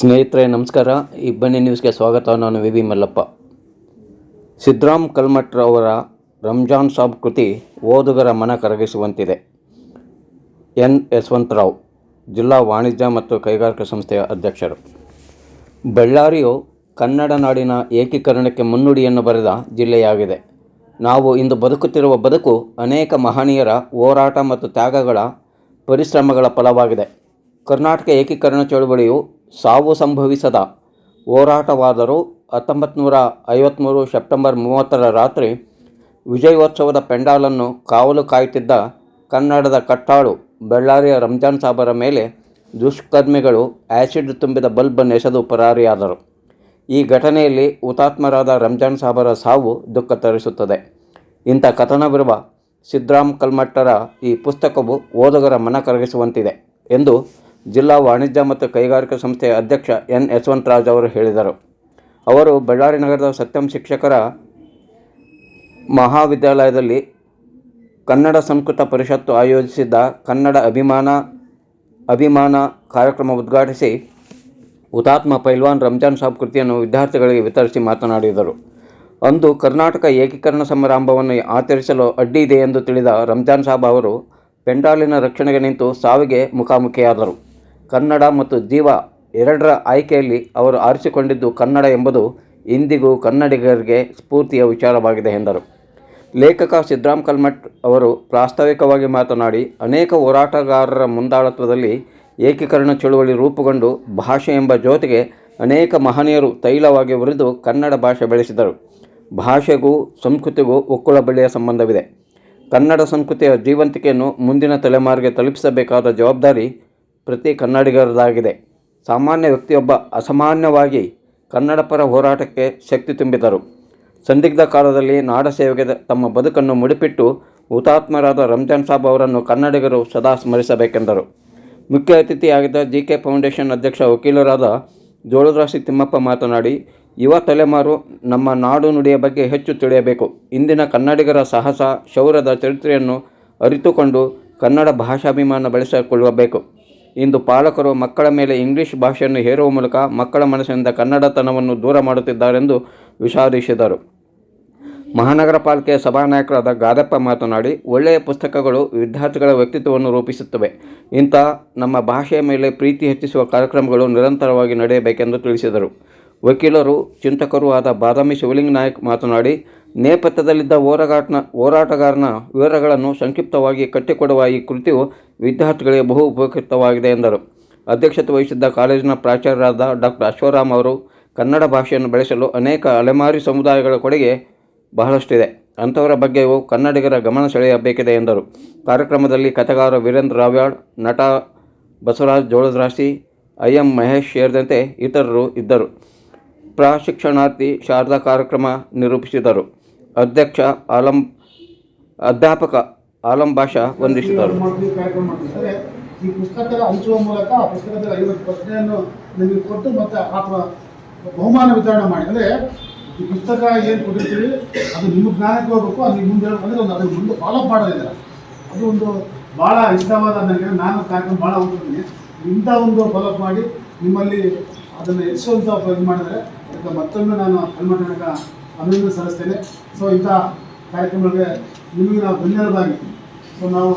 ಸ್ನೇಹಿತರೆ, ನಮಸ್ಕಾರ. ಇಬ್ಬನಿ ನ್ಯೂಸ್ಗೆ ಸ್ವಾಗತ. ನಾನು ವಿ ವಿ ಮಲ್ಲಪ್ಪ. ಸಿದ್ರಾಮ್ ಕಲ್ಮಠ್ರವರ ರಂಜಾನ್ ಸಾಬ್ ಕೃತಿ ಓದುಗರ ಮನ ಕರಗಿಸುವಂತಿದೆ. ಎನ್. ಯಶವಂತರಾವ್, ಜಿಲ್ಲಾ ವಾಣಿಜ್ಯ ಮತ್ತು ಕೈಗಾರಿಕಾ ಸಂಸ್ಥೆಯ ಅಧ್ಯಕ್ಷರು. ಬಳ್ಳಾರಿಯು ಕನ್ನಡ ನಾಡಿನ ಏಕೀಕರಣಕ್ಕೆ ಮುನ್ನುಡಿಯನ್ನು ಬರೆದ ಜಿಲ್ಲೆಯಾಗಿದೆ. ನಾವು ಇಂದು ಬದುಕುತ್ತಿರುವ ಬದುಕು ಅನೇಕ ಮಹನೀಯರ ಹೋರಾಟ ಮತ್ತು ತ್ಯಾಗಗಳ ಪರಿಶ್ರಮಗಳ ಫಲವಾಗಿದೆ. ಕರ್ನಾಟಕ ಏಕೀಕರಣ ಚಳುವಳಿಯು ಸಾವು ಸಂಭವಿಸದ ಹೋರಾಟವಾದರೂ ಹತ್ತೊಂಬತ್ತು ನೂರ ಐವತ್ತ್ಮೂರು ಸೆಪ್ಟೆಂಬರ್ ಮೂವತ್ತರ ರಾತ್ರಿ ವಿಜಯೋತ್ಸವದ ಪೆಂಡಾಲನ್ನು ಕಾವಲು ಕಾಯುತ್ತಿದ್ದ ಕನ್ನಡದ ಕಟ್ಟಾಳು ಬಳ್ಳಾರಿಯ ರಂಜಾನ್ ಸಾಬರ ಮೇಲೆ ದುಷ್ಕರ್ಮಿಗಳು ಆ್ಯಸಿಡ್ ತುಂಬಿದ ಬಲ್ಬನ್ನು ಎಸೆದು ಪರಾರಿಯಾದರು. ಈ ಘಟನೆಯಲ್ಲಿ ಹುತಾತ್ಮರಾದ ರಂಜಾನ್ ಸಾಬರ ಸಾವು ದುಃಖ ತರಿಸುತ್ತದೆ. ಇಂಥ ಕಥನವಿರುವ ಸಿದ್ರಾಮ್ ಕಲ್ಮಟ್ಟರ ಈ ಪುಸ್ತಕವು ಓದುಗರ ಮನ ಕರಗಿಸುವಂತಿದೆ ಎಂದು ಜಿಲ್ಲಾ ವಾಣಿಜ್ಯ ಮತ್ತು ಕೈಗಾರಿಕಾ ಸಂಸ್ಥೆಯ ಅಧ್ಯಕ್ಷ ಎನ್ ಯಶವಂತರಾಜ್ ಅವರು ಹೇಳಿದರು. ಅವರು ಬಳ್ಳಾರಿ ನಗರದ ಸತ್ಯಂ ಶಿಕ್ಷಕರ ಮಹಾವಿದ್ಯಾಲಯದಲ್ಲಿ ಕನ್ನಡ ಸಂಸ್ಕೃತ ಪರಿಷತ್ತು ಆಯೋಜಿಸಿದ್ದ ಕನ್ನಡ ಅಭಿಮಾನ ಅಭಿಮಾನ ಕಾರ್ಯಕ್ರಮ ಉದ್ಘಾಟಿಸಿ ಹುತಾತ್ಮ ಪೈಲ್ವಾನ್ ರಂಜಾನ್ ಸಾಬ್ ಕೃತಿಯನ್ನು ವಿದ್ಯಾರ್ಥಿಗಳಿಗೆ ವಿತರಿಸಿ ಮಾತನಾಡಿದರು. ಅಂದು ಕರ್ನಾಟಕ ಏಕೀಕರಣ ಸಮಾರಂಭವನ್ನು ಆಚರಿಸಲು ಅಡ್ಡಿ ಇದೆ ಎಂದು ತಿಳಿದ ರಂಜಾನ್ ಸಾಬ್ ಅವರು ಪೆಂಡಾಲಿನ ರಕ್ಷಣೆಗೆ ನಿಂತು ಸಾವಿಗೆ ಮುಖಾಮುಖಿಯಾದರು. ಕನ್ನಡ ಮತ್ತು ಜೀವ ಎರಡರ ಆಯ್ಕೆಯಲ್ಲಿ ಅವರು ಆರಿಸಿಕೊಂಡಿದ್ದು ಕನ್ನಡ ಎಂಬುದು ಇಂದಿಗೂ ಕನ್ನಡಿಗರಿಗೆ ಸ್ಫೂರ್ತಿಯ ವಿಚಾರವಾಗಿದೆ ಎಂದರು. ಲೇಖಕ ಸಿದ್ರಾಮ್ ಕಲ್ಮಠ್ ಅವರು ಪ್ರಾಸ್ತಾವಿಕವಾಗಿ ಮಾತನಾಡಿ, ಅನೇಕ ಹೋರಾಟಗಾರರ ಮುಂದಾಳತ್ವದಲ್ಲಿ ಏಕೀಕರಣ ಚಳುವಳಿ ರೂಪುಗೊಂಡು ಭಾಷೆ ಎಂಬ ಜ್ಯೋತಿಗೆ ಅನೇಕ ಮಹನೀಯರು ತೈಲವಾಗಿ ಉರಿದು ಕನ್ನಡ ಭಾಷೆ ಬೆಳೆಸಿದರು. ಭಾಷೆಗೂ ಸಂಸ್ಕೃತಿಗೂ ಒಕ್ಕುಳ ಬಳ್ಳಿಯ ಸಂಬಂಧವಿದೆ. ಕನ್ನಡ ಸಂಸ್ಕೃತಿಯ ಜೀವಂತಿಕೆಯನ್ನು ಮುಂದಿನ ತಲೆಮಾರಿಗೆ ತಲುಪಿಸಬೇಕಾದ ಜವಾಬ್ದಾರಿ ಪ್ರತಿ ಕನ್ನಡಿಗರದಾಗಿದೆ. ಸಾಮಾನ್ಯ ವ್ಯಕ್ತಿಯೊಬ್ಬ ಅಸಾಮಾನ್ಯವಾಗಿ ಕನ್ನಡ ಪರ ಹೋರಾಟಕ್ಕೆ ಶಕ್ತಿ ತುಂಬಿದರು ಸಂದಿಗ್ಧ ಕಾಲದಲ್ಲಿ ನಾಡ ಸೇವೆಗೆ ತಮ್ಮ ಬದುಕನ್ನು ಮುಡಿಪಿಟ್ಟು ಹುತಾತ್ಮರಾದ ರಂಜಾನ್ ಸಾಬ್ ಅವರನ್ನು ಕನ್ನಡಿಗರು ಸದಾ ಸ್ಮರಿಸಬೇಕೆಂದರು. ಮುಖ್ಯ ಅತಿಥಿಯಾಗಿದ್ದ ಜಿ ಕೆ ಫೌಂಡೇಶನ್ ಅಧ್ಯಕ್ಷ ವಕೀಲರಾದ ಜೋಳದ್ರಾಸಿ ತಿಮ್ಮಪ್ಪ ಮಾತನಾಡಿ, ಯುವ ತಲೆಮಾರು ನಮ್ಮ ನಾಡು ನುಡಿಯ ಬಗ್ಗೆ ಹೆಚ್ಚು ತಿಳಿಯಬೇಕು. ಇಂದಿನ ಕನ್ನಡಿಗರ ಸಾಹಸ ಶೌರ್ಯದ ಚರಿತ್ರೆಯನ್ನು ಅರಿತುಕೊಂಡು ಕನ್ನಡ ಭಾಷಾಭಿಮಾನ ಬೆಳೆಸಿಕೊಳ್ಳಬೇಕು. ಇಂದು ಪಾಲಕರು ಮಕ್ಕಳ ಮೇಲೆ ಇಂಗ್ಲಿಷ್ ಭಾಷೆಯನ್ನು ಹೇರುವ ಮೂಲಕ ಮಕ್ಕಳ ಮನಸ್ಸಿನಿಂದ ಕನ್ನಡತನವನ್ನು ದೂರ ಮಾಡುತ್ತಿದ್ದಾರೆಂದು ವಿಷಾದಿಸಿದರು ಮಹಾನಗರ ಪಾಲಿಕೆಯ ಸಭಾನಾಯಕರಾದ ಗಾದಪ್ಪ ಮಾತನಾಡಿ, ಒಳ್ಳೆಯ ಪುಸ್ತಕಗಳು ವಿದ್ಯಾರ್ಥಿಗಳ ವ್ಯಕ್ತಿತ್ವವನ್ನು ರೂಪಿಸುತ್ತವೆ. ಇಂಥ ನಮ್ಮ ಭಾಷೆಯ ಮೇಲೆ ಪ್ರೀತಿ ಹೆಚ್ಚಿಸುವ ಕಾರ್ಯಕ್ರಮಗಳು ನಿರಂತರವಾಗಿ ನಡೆಯಬೇಕೆಂದು ತಿಳಿಸಿದರು. ವಕೀಲರು, ಚಿಂತಕರೂ ಆದ ಬಾದಾಮಿ ಶಿವಲಿಂಗ ನಾಯಕ್ ಮಾತನಾಡಿ ನೇಪಥ್ಯದಲ್ಲಿದ್ದ ಹೋರಾಟನ ಹೋರಾಟಗಾರನ ವಿವರಗಳನ್ನು ಸಂಕ್ಷಿಪ್ತವಾಗಿ ಕಟ್ಟಿಕೊಡುವ ಈ ಕೃತಿಯು ವಿದ್ಯಾರ್ಥಿಗಳಿಗೆ ಬಹು ಉಪಯುಕ್ತವಾಗಿದೆ ಎಂದರು. ಅಧ್ಯಕ್ಷತೆ ವಹಿಸಿದ್ದ ಕಾಲೇಜಿನ ಪ್ರಾಚಾರ್ಯರಾದ ಡಾಕ್ಟರ್ ಅಶ್ವರಾಮ್ ಅವರು ಕನ್ನಡ ಭಾಷೆಯನ್ನು ಬೆಳೆಸಲು ಅನೇಕ ಅಲೆಮಾರಿ ಸಮುದಾಯಗಳ ಕೊಡುಗೆ ಬಹಳಷ್ಟಿದೆ. ಅಂಥವರ ಬಗ್ಗೆಯೂ ಕನ್ನಡಿಗರ ಗಮನ ಸೆಳೆಯಬೇಕಿದೆ ಎಂದರು. ಕಾರ್ಯಕ್ರಮದಲ್ಲಿ ಕಥೆಗಾರ ವೀರೇಂದ್ರ ರಾವ್ಯಾಳ್, ನಟ ಬಸವರಾಜ್ ಜೋಳದ್ರಾಸಿ, ಐ ಎಂ ಮಹೇಶ್ ಸೇರಿದಂತೆ ಇತರರು ಇದ್ದರು. ಪ್ರಶಿಕ್ಷಣಾರ್ಥಿ ಶಾರದಾ ಕಾರ್ಯಕ್ರಮ ನಿರೂಪಿಸಿದರು. ಅಧ್ಯಕ್ಷ ಆಲಂ, ಅಧ್ಯಾಪಕ ಆಲಂ ಭಾಷಾ ವಂದಿಸಿದರು. ಈ ಪುಸ್ತಕ ಹಂಚುವ ಮೂಲಕ ಆ ಪುಸ್ತಕದ ಐವತ್ತು ಪ್ರಶ್ನೆಯನ್ನು ನಿಮಗೆ ಕೊಟ್ಟು ಮತ್ತೆ ಆ ಬಹುಮಾನ ವಿತರಣೆ ಮಾಡಿ. ಅಂದರೆ ಈ ಪುಸ್ತಕ ಏನು ಕೊಟ್ಟಿರ್ತೀವಿ, ಅದು ನಿಮ್ಮ ಜ್ಞಾನಕ್ಕೆ ಹೋಗ್ಬೇಕು ಅದು ಮುಂದೆ ಅಂದರೆ ಒಂದು ಅದ್ರ ಮುಂದೆ ಫಾಲೋ ಮಾಡೋದಿಲ್ಲ ಅದು ಒಂದು ಭಾಳ ಇಷ್ಟವಾದ ನನಗೆ, ನಾನು ಕಾರ್ಯಕ್ರಮ ಭಾಳ ಹೋಗ್ತಿದ್ದೀನಿ ಇಂಥ ಒಂದು ಫಾಲೋ ಮಾಡಿ, ನಿಮ್ಮಲ್ಲಿ ಅದನ್ನು ಹೆಚ್ಚುವಂಥ ಇದು ಮಾಡಿದರೆ ಅದಕ್ಕೆ ಮತ್ತೊಮ್ಮೆ ನಾನು ಕಲ್ಮಠ ಅಭಿನಂದನೆ ಸಲ್ಲಿಸ್ತೇನೆ. ಸೊ ಇಂಥ ಕಾರ್ಯಕ್ರಮಗಳಿಗೆ ನಿಮಗೆ ನಾವು ಧನ್ಯವಾದವಾಗಿ ಸೊ ನಾವು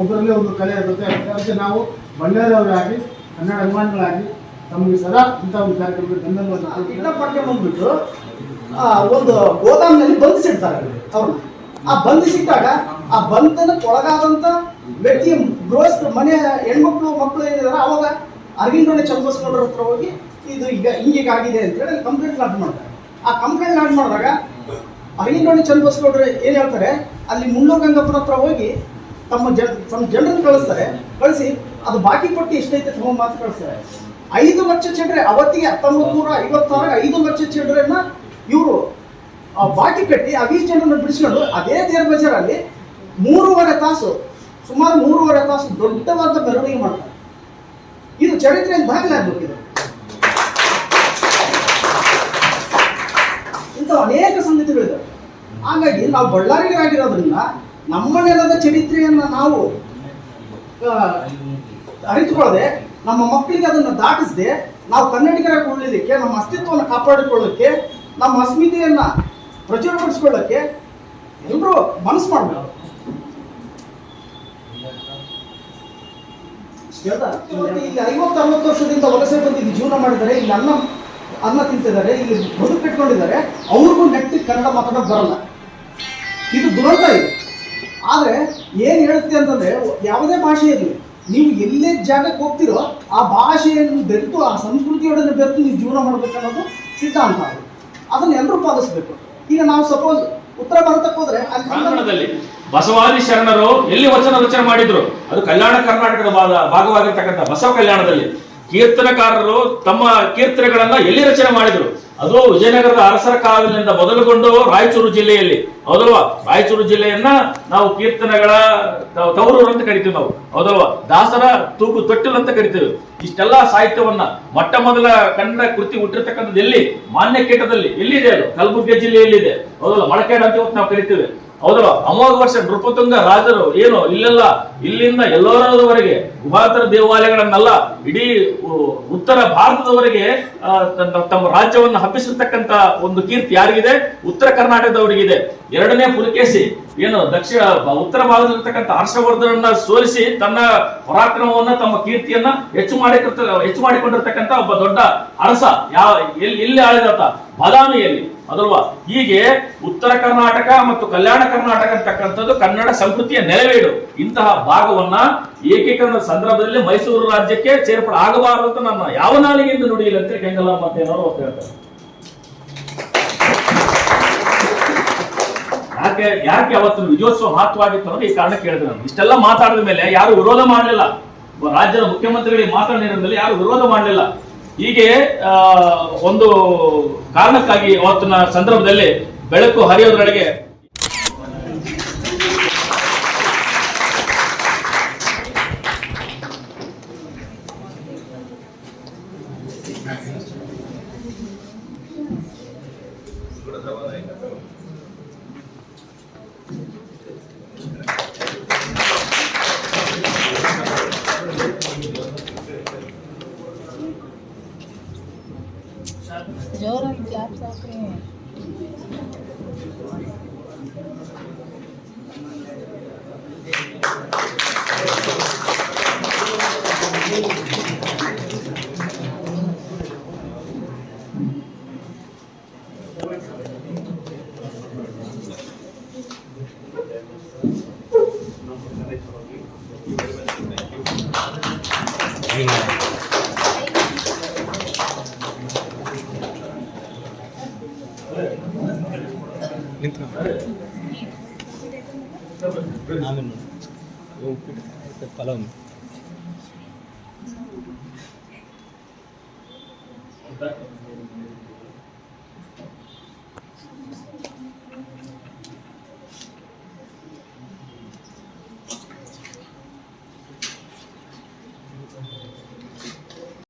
ಒಬ್ಬರಲ್ಲೇ ಒಂದು ಕಲೆ ಇರುತ್ತೆ. ಅದಕ್ಕೆ ನಾವು ಬಳ್ಳಾರಿಯವರಾಗಿ ಕನ್ನಡ ಅಭಿಮಾನಿಗಳಾಗಿ ತಮಗೆ ಸದಾ ಇಂಥ ಒಂದು ಕಾರ್ಯಕ್ರಮಕ್ಕೆ ಧನ್ಯವಾದ ಮಾಡ್ಕೊಂಡು ಬಂದ್ಬಿಟ್ಟು ಒಂದು ಗೋದಾಮಿನಲ್ಲಿ ಬಂಧಿಸಿಡ್ತಾರೆ ಅವ್ರನ್ನ ಆ ಬಂಧಿಸಿಟ್ಟಾಗ ಆ ಬಂಧನಕ್ಕೆ ಒಳಗಾದಂತ ವ್ಯಕ್ತಿಯ ಗೃಹಸ್ಥ ಮನೆಯ ಹೆಣ್ಮಕ್ಳು, ಮಕ್ಕಳು ಏನಿದಾರೆ ಅವಾಗ ಅರವಿಂದನೆ ಚಂದ್ರಸ್ಕೊಂಡ್ರ ಹತ್ರ ಹೋಗಿ ಇದು ಈಗ ಹೀಗಾಗಿದೆ ಅಂತ ಹೇಳಿ ಕಂಪ್ಲೇಂಟ್ ಲಾಂಚ್ ಮಾಡ್ತಾರೆ. ಆ ಕಂಪ್ಲೇಂಟ್ ಲಾಂಚ್ ಮಾಡಿದಾಗ, ಅರವಿಂದೋಣಿ ಚಂದ್ರಸ್ಗೌಡರು ಏನು ಹೇಳ್ತಾರೆ, ಅಲ್ಲಿ ಮುಳ್ಳೋಗಂಗಪ್ಪನ ಹತ್ರ ಹೋಗಿ ತಮ್ಮ ಜನ, ತಮ್ಮ ಜನರನ್ನು ಕಳಿಸ್ತಾರೆ, ಕಳಿಸಿ, ಅದು ಬಾಕಿ ಕೊಟ್ಟು ಎಷ್ಟೈತೆ ತಗೊಂಡು ಮಾತು ಕಳಿಸ್ತಾರೆ. ಐದು ಲಕ್ಷ ಚಿಲ್ಲರೆ, ಅವತ್ತಿಗೆ ಹತ್ತೊಂಬತ್ತು ನೂರ ಐವತ್ತಾರ ಐದು ಲಕ್ಷ ಚಿಲ್ಲರೆಯನ್ನ ಇವರು ಬಾಕಿ ಕಟ್ಟಿ ಆ ವೀಸ್ ಜನರನ್ನು ಬಿಡಿಸ್ಕೊಂಡು ಅದೇ ತೇರ್ ಬಜಾರಲ್ಲಿ ಮೂರುವರೆ ತಾಸು, ಸುಮಾರು ಮೂರುವರೆ ತಾಸು ದೊಡ್ಡವಾದ ಮೆರವಣಿಗೆ ಮಾಡ್ತಾರೆ. ಇದು ಚರಿತ್ರೆಯಲ್ಲಿ ದಾಖಲಾಗಬೇಕಿದೆ ಇಂಥ ಅನೇಕ ಸಂಗತಿಗಳಿದೆ ಹಾಗಾಗಿ ನಾವು ಬಳ್ಳಾರಿಗಳಾಗಿರೋದ್ರಿಂದ ನಮ್ಮ ನೆಲದ ಚರಿತ್ರೆಯನ್ನು ನಾವು ಅರಿತುಕೊಳ್ಳದೆ ನಮ್ಮ ಮಕ್ಕಳಿಗೆ ಅದನ್ನು ದಾಟಿಸದೆ ನಾವು ಕನ್ನಡಿಗರಾಗಿ ಉಳಿಲಿಕ್ಕೆ, ನಮ್ಮ ಅಸ್ತಿತ್ವವನ್ನು ಕಾಪಾಡಿಕೊಳ್ಳೋಕ್ಕೆ ನಮ್ಮ ಅಸ್ಮಿತೆಯನ್ನ ಪ್ರಚುರಪಡಿಸ್ಕೊಳ್ಳೋಕ್ಕೆ ಎಲ್ಲರೂ ಮನಸ್ಸು ಮಾಡಬೇಕು. ಇಲ್ಲಿ ಐವತ್ತು, ಅರವತ್ತು ವರ್ಷದಿಂದ ವಲಸೆ ಬಂದು ಇಲ್ಲಿ ಜೀವನ ಮಾಡಿದ್ದಾರೆ. ಇಲ್ಲಿ ಅನ್ನ ಅನ್ನ ತಿಂತಿದ್ದಾರೆ. ಇಲ್ಲಿ ಬದುಕು ಕಟ್ಕೊಂಡಿದ್ದಾರೆ. ಅವ್ರಿಗೂ ನೆಟ್ಟಿ ಕನ್ನಡ ಮಾತಾಡೋಕೆ ಬರಲ್ಲ. ಇದು ದುರಂತ ಇದೆ. ಆದರೆ ಏನು ಹೇಳುತ್ತೆ ಅಂತಂದ್ರೆ ಯಾವುದೇ ಭಾಷೆ ಇರಲಿ, ನೀವು ಎಲ್ಲೇ ಜಾಗಕ್ಕೆ ಹೋಗ್ತಿರೋ ಆ ಭಾಷೆಯನ್ನು ಬೆರೆತು ಆ ಸಂಸ್ಕೃತಿಯೊಡನೆ ಬೆರೆತು ನೀವು ಜೀವನ ಮಾಡಬೇಕು ಅನ್ನೋದು ಸಿದ್ಧಾಂತ ಅದು. ಅದನ್ನು ಎಲ್ಲರೂ ಪಾಲಿಸಬೇಕು. ಈಗ ನಾವು ಸಪೋಸ್ ಉತ್ತರ ಭಾರತಕ್ಕೆ ಹೋದ್ರೆ ಅಲ್ಲಿ ಕನ್ನಡ- ಕನ್ನಡದಲ್ಲಿ ಬಸವಾದಿ ಶರಣರು ಎಲ್ಲಿ ವಚನ ರಚನೆ ಮಾಡಿದ್ರು? ಅದು ಕಲ್ಯಾಣ ಕರ್ನಾಟಕದ ಭಾಗ ಭಾಗವಾಗಿರ್ತಕ್ಕಂಥ ಬಸವ ಕಲ್ಯಾಣದಲ್ಲಿ. ಕೀರ್ತನಕಾರರು ತಮ್ಮ ಕೀರ್ತನೆಗಳನ್ನ ಎಲ್ಲಿ ರಚನೆ ಮಾಡಿದ್ರು? ಅದು ವಿಜಯನಗರದ ಅರಸರ ಕಾಲದಿಂದ ಮೊದಲುಗೊಂಡು ರಾಯಚೂರು ಜಿಲ್ಲೆಯಲ್ಲಿ. ಹೌದಲ್ವಾ? ರಾಯಚೂರು ಜಿಲ್ಲೆಯನ್ನ ನಾವು ಕೀರ್ತನೆಗಳ ತವರೂರು ಅಂತ ಕರಿತೀವಿ ನಾವು. ಹೌದಲ್ವಾ? ದಾಸರ ತೂಗು ತೊಟ್ಟಿಲು ಅಂತ ಕರಿತೀವಿ. ಇಷ್ಟೆಲ್ಲ ಸಾಹಿತ್ಯವನ್ನ ಮೊಟ್ಟ ಮೊದಲ ಕನ್ನಡ ಕೃತಿ ಹುಟ್ಟಿರ್ತಕ್ಕಂಥದ್ದು ಎಲ್ಲಿ? ಮಾನ್ಯ ಕೀಟದಲ್ಲಿ ಎಲ್ಲಿದೆ ಅದು? ಕಲಬುರಗಿ ಜಿಲ್ಲೆಯಲ್ಲಿದೆ. ಹೌದಲ್ಲ ಮಳಕೇಡ ಅಂತ ಇವತ್ತು ನಾವು ಕರಿತೀವಿ. ಹೌದಲ್ವಾ ಅಮೋಘ ವರ್ಷ ನೃಪತುಂಗ ರಾಜರು, ಏನು, ಇಲ್ಲೆಲ್ಲ, ಇಲ್ಲಿಂದ ಎಲ್ಲೋರದವರೆಗೆ, ಗುಹಾತರ ದೇವಾಲಯಗಳನ್ನೆಲ್ಲ, ಇಡೀ ಉತ್ತರ ಭಾರತದವರೆಗೆ ತಮ್ಮ ರಾಜ್ಯವನ್ನು ಹಬ್ಬಿಸಿರ್ತಕ್ಕಂತ ಒಂದು ಕೀರ್ತಿ ಯಾರಿಗಿದೆ? ಉತ್ತರ ಕರ್ನಾಟಕದವರಿಗಿದೆ. ಎರಡನೇ ಪುಲಕೇಶಿ, ಏನು, ದಕ್ಷಿಣ ಉತ್ತರ ಭಾರತದಲ್ಲಿರ್ತಕ್ಕಂಥ ಹರ್ಷವರ್ಧನನ್ನ ಸೋಲಿಸಿ, ತನ್ನ ಪರಾಕ್ರಮವನ್ನ, ತಮ್ಮ ಕೀರ್ತಿಯನ್ನ ಹೆಚ್ಚು ಮಾಡಿ ಹೆಚ್ಚು ಮಾಡಿಕೊಂಡಿರ್ತಕ್ಕಂಥ ಒಬ್ಬ ದೊಡ್ಡ ಅರಸ ಯಾವ ಎಲ್ಲಿ ಎಲ್ಲಿ ಆಳಿದಾತ ಬಾದಾಮಿಯಲ್ಲಿ. ಅದಲ್ವಾ? ಹೀಗೆ ಉತ್ತರ ಕರ್ನಾಟಕ ಮತ್ತು ಕಲ್ಯಾಣ ಕರ್ನಾಟಕ ಅಂತಕ್ಕಂಥದ್ದು ಕನ್ನಡ ಸಂಸ್ಕೃತಿಯ ನೆಲೆವೇಡು ಇಂತಹ ಭಾಗವನ್ನ ಏಕೀಕರಣದ ಸಂದರ್ಭದಲ್ಲಿ ಮೈಸೂರು ರಾಜ್ಯಕ್ಕೆ ಸೇರ್ಪಡೆ ಆಗಬಾರದು ಅಂತ ನನ್ನ ಯಾವ ನಾಲಿಗೆಯಿಂದ ನುಡಿಯಿಲ್ಲ ಅಂತ ಕೆಂಗಲ್ಲ ಅಂತ ಹೇಳ್ತಾರೆ. ಯಾಕೆ ಯಾಕೆ ಅವತ್ತು ವಿಜಯೋತ್ಸವ ಮಹತ್ವವಾಗಿತ್ತು ಅನ್ನೋದು ಈ ಕಾರಣಕ್ಕೆ ಹೇಳಿದೆ ನಾನು. ಇಷ್ಟೆಲ್ಲ ಮಾತಾಡಿದ ಮೇಲೆ ಯಾರು ವಿರೋಧ ಮಾಡಲಿಲ್ಲ. ರಾಜ್ಯದ ಮುಖ್ಯಮಂತ್ರಿಗಳಿಗೆ ಮಾತನಾಡಿರೋದ್ರಲ್ಲಿ ಯಾರು ವಿರೋಧ ಮಾಡಲಿಲ್ಲ. ಹೀಗೆ ಒಂದು ಕಾರಣಕ್ಕಾಗಿ ಅವತ್ತಿನ ಸಂದರ್ಭದಲ್ಲಿ ಬೆಳಕು ಹರಿಯೋದ್ರೊಳಗೆ viên này ನಿಂತ ಆಮೇಲೆ ಪಲಾವ್ Thank you.